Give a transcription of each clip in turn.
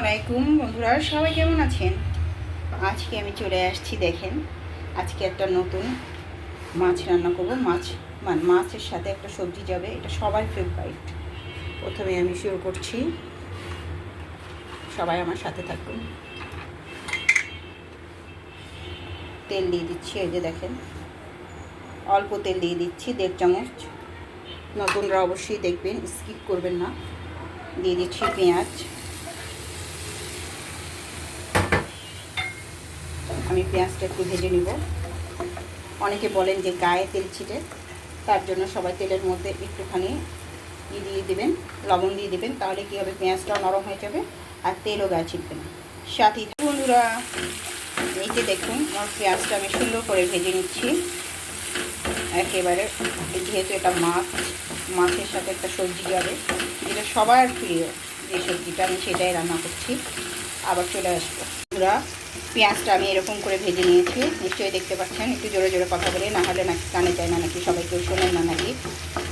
আলাইকুম বন্ধুরা, সবাই কেমন আছেন? আজকে আমি চলে আসছি, দেখেন, আজকে একটা নতুন মাছ রান্না করব। মাছ মানে মাছের সাথে একটা সবজি যাবে, এটা সবার ফেভারিট প্রথমে আমি শুরু করছি। সবাই আমার সাথে থাকুন। তেল দিয়ে দিচ্ছি, এই যে দেখেন। অল্প তেল দিয়ে দিচ্ছি, দেড় চামচ। নতুনরা অবশ্যই দেখবেন স্কিপ করবেন না। দিয়ে দিচ্ছি পেঁয়াজ। আমি পেঁয়াজটা একটু ভেজে নিব। অনেকে বলেন যে গায়ে তেল ছিটে, তার জন্য সবাই তেলের মধ্যে একটুখানি ই দিয়ে দেবেন, লবণ দিয়ে দেবেন, তাহলে কী হবে পেঁয়াজটাও নরম হয়ে যাবে আর তেলও গায়ে ছিটবে না। সাথী, বন্ধুরা এই যে দেখুন, আমার পেঁয়াজটা আমি সুন্দর করে ভেজে নিচ্ছি। একেবারে যেহেতু এটা মাছ, মাছের সাথে একটা সবজি যাবে এটা সবার প্রিয় যে সবজিটা, আমি সেটাই রান্না করছি। আবার চলে আসব। পেঁয়াজটা আমি এরকম করে ভেজে নিয়েছি। নিশ্চয়ই দেখতে পাচ্ছেন, একটু জোরে জোরে কথা বলে, না হলে নাকি কানে যায় না, নাকি সবাই কেউ শোনেন না নাকি।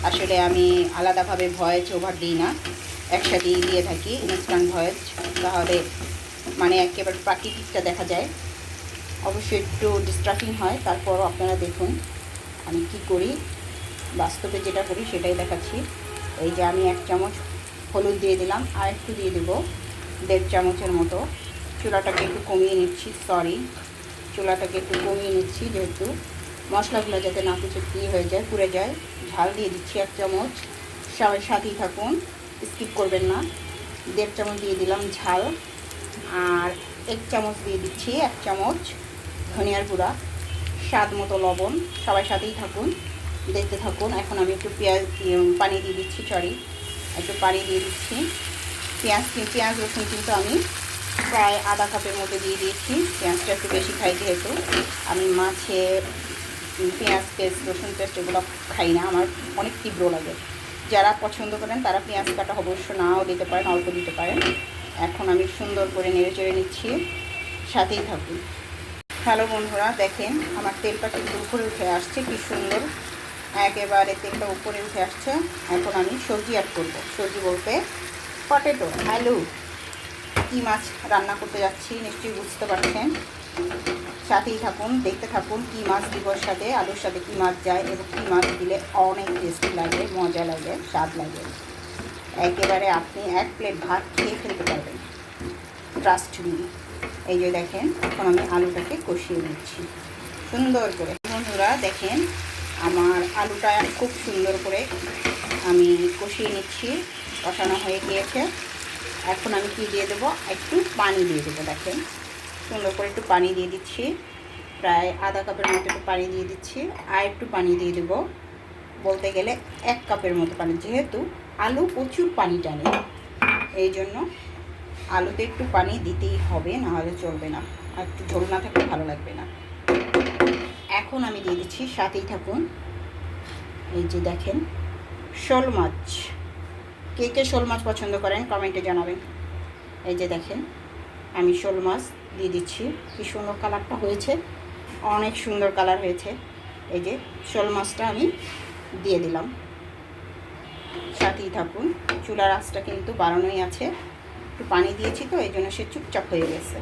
আসলে আমি আলাদাভাবে ভয়েস ওভার দিই না, একসাথেই দিয়ে থাকি ইনস্ট্যান্ট ভয়েস। তাহলে মানে একেবারে প্রাকৃতিকটা দেখা যায়। অবশ্যই একটু ডিস্ট্রাক্টিং হয়, তারপরও আপনারা দেখুন আমি কি করি। বাস্তবে যেটা করি সেটাই দেখাচ্ছি। এই যে আমি এক চামচ হলুদ দিয়ে দিলাম আর একটু দিয়ে দেবো, দেড় চামচের মতো। চুলাটাকে একটু কমিয়ে নিচ্ছি সরি চুলাটাকে একটু কমিয়ে নিচ্ছি যেহেতু। মশলাগুলো যাতে না কিছু কী হয়ে যায়, পুড়ে যায়, ঝাল দিয়ে দিচ্ছি এক চামচ। সবাই সাথেই থাকুন স্কিপ করবেন না। দেড় চামচ দিয়ে দিলাম ঝাল, আর এক চামচ দিয়ে দিচ্ছি এক চামচ ধনিয়ার গুঁড়া, স্বাদ মতো লবণ। সবাই সাথেই থাকুন, দেখতে থাকুন। এখন আমি একটু পেঁয়াজ পানি দিয়ে দিচ্ছি সরি একটু পানি দিয়ে দিচ্ছি। পেঁয়াজ পেঁয়াজ রসুন কিন্তু আমি প্রায় আধা কাপের মতো দিয়ে দিয়েছি। পেঁয়াজটা একটু বেশি খাই যেহেতু। আমি মাছে পেঁয়াজ, পেস্ট, রসুন পেস্ট এগুলো খাই না। আমার অনেক তীব্র লাগে। যারা পছন্দ করেন তারা পেঁয়াজ কাটা অবশ্য নাও দিতে পারেন, অল্প দিতে পারেন। এখন আমি সুন্দর করে নেড়ে চেড়ে নিচ্ছি। সাথেই থাকুন। হ্যালো বন্ধুরা, দেখেন আমার তেলটা কিন্তু উপরে উঠে আসছে। কি সুন্দর। একেবারে তেলটা উপরে উঠে আসছে। এখন আমি সবজি অ্যাড করব। সবজি বলতে পটেটো আলু। কী মাছ রান্না করতে যাচ্ছি, নিশ্চয়ই বুঝতে পারছেন। সাথেই থাকুন, দেখতে থাকুন কী মাছ দিবর সাথে, আলুর সাথে কী মাছ যায় এবং কী মাছ দিলে অনেক টেস্টি লাগে, মজা লাগে, স্বাদ লাগে। একেবারে আপনি এক প্লেট ভাত খেয়ে ফেলতে পারবেন। ট্রাস্ট মি এই যে দেখেন, এখন আমি আলুটাকে কষিয়ে নিচ্ছি। সুন্দর করে। বন্ধুরা, দেখেন, আমার আলুটা খুব সুন্দর করে আমি কষিয়ে নিচ্ছি। কষানো হয়ে গিয়েছে। এখন আমি কি দিয়ে দেবো? একটু পানি দিয়ে দেবো, দেখেন। সুন্দর করে একটু পানি দিয়ে দিচ্ছি। প্রায় আধা কাপের মতো একটু পানি দিয়ে দিচ্ছি। আর একটু পানি দিয়ে দেবো। বলতে গেলে এক কাপের মতো পানি, যেহেতু আলু প্রচুর পানি টানে, এই জন্য আলুতে একটু পানি দিতেই হবে, নাহলে চলবে না। আর একটু ঝোল না থাকলে ভালো লাগবে না। এখন আমি দিয়ে দিচ্ছি সাথেই থাকুন। এই যে দেখেন, শোল মাছ। কে কে শোল মাছ পছন্দ করেন, কমেন্টে জানাবেন। এই যে দেখেন, আমি শোল মাছ দিয়ে দিচ্ছি। কি সুন্দর কালারটা হয়েছে, অনেক সুন্দর কালার হয়েছে। এই যে শোল মাছটা আমি দিয়ে দিলাম। সাথেই থাকুন, চুলার আঁচটা কিন্তু বাড়ানোই আছে। একটু পানি দিয়েছি তো, এই জন্য সে চুপচাপ হয়ে গেছে।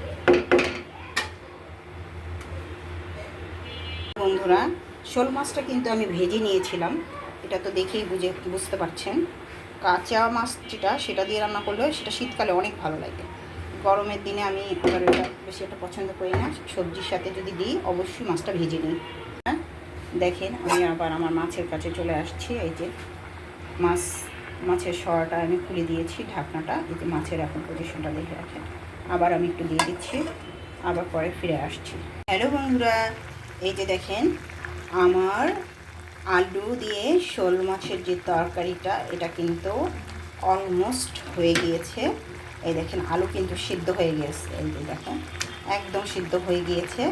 বন্ধুরা, শোল মাছটা কিন্তু আমি ভেজে নিয়েছিলাম। এটা তো দেখেই বুঝে বুঝতে পারছেন। কাঁচা মাছ যেটা, সেটা দিয়ে রান্না করলে সেটা শীতকালে অনেক ভালো লাগে। গরমের দিনে আমি আবার এটা বেশি একটা পছন্দ করি না। সবজির সাথে যদি দিই, অবশ্যই মাছটা ভেজে নিই। হ্যাঁ? দেখেন, আমি আবার আমার মাছের কাছে চলে আসছি, এই যে মাছ, মাছের সরাটা আমি খুলে দিয়েছি ঢাকনাটা, এই যে মাছের এখন পজিশনটা দেখে রাখেন। আবার আমি একটু দিয়ে দিচ্ছি, আবার পরে ফিরে আসছি। হ্যালো বন্ধুরা, এই যে দেখেন, আমার আলু দিয়ে শোল মাছের যে তরকারিটা, এটা কিন্তু অলমোস্ট হয়ে গিয়েছে। এই দেখেন, আলু কিন্তু সিদ্ধ হয়ে গিয়েছে। এই যে দেখেন, একদম সিদ্ধ হয়ে গিয়েছে।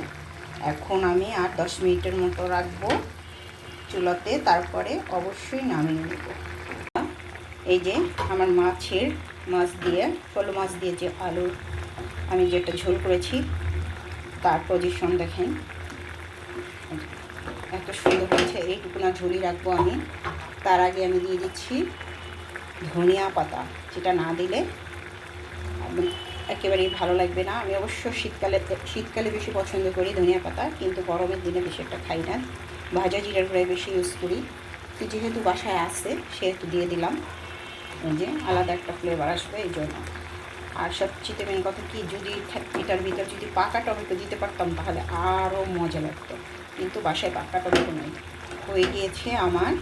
এখন আমি আর দশ মিনিটের মতো রাখব চুলাতে, তারপরে অবশ্যই নামিয়ে নেব। এই যে আমার মাছের মাছ দিয়ে, শোল মাছ দিয়ে যে আলু, আমি যেটা ঝোল করেছি, তার পজিশন দেখেন। এত সুন্দর হয়েছে এইটুকু না ঝুলি রাখব আমি। তার আগে আমি দিয়ে দিচ্ছি ধনিয়া পাতা, যেটা না দিলে একেবারেই ভালো লাগবে না। আমি অবশ্য শীতকালে শীতকালে বেশি পছন্দ করি ধনিয়া পাতা, কিন্তু গরমের দিনে বেশি একটা খাই না। ভাজা জিরার গুঁড়াই বেশি ইউজ করি। তো যেহেতু বাসায় আছে, সেহেতু দিয়ে দিলাম। যে আলাদা একটা ফ্লেভার আসবে, এই জন্য। আর সবচেয়ে মেন কথা কি, যদি এটার ভিতর যদি পাকা টমেটো দিতে পারতাম, তাহলে আরও মজা লাগতো। কিন্তু বাসায় পাকা টমেটো নয় হয়ে গিয়েছে আমার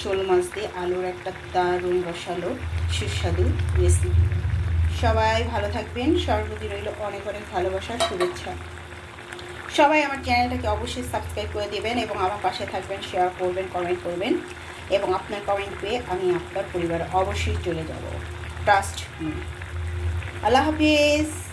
শোল মাছ দিয়ে আলুর একটা দারুণ রসালো সুস্বাদু রেসিপি সবাই ভালো থাকবেন। সর্বদি রইল অনেক অনেক ভালোবাসা, শুভেচ্ছা। সবাই আমার চ্যানেলটাকে অবশ্যই সাবস্ক্রাইব করে দেবেন এবং আমার পাশে থাকবেন শেয়ার করবেন কমেন্ট করবেন এবং আপনার কমেন্ট পেয়ে আমি আপনার পরিবারে অবশ্যই চলে যাব। ট্রাস্ট আল্লাহ হাফিজ।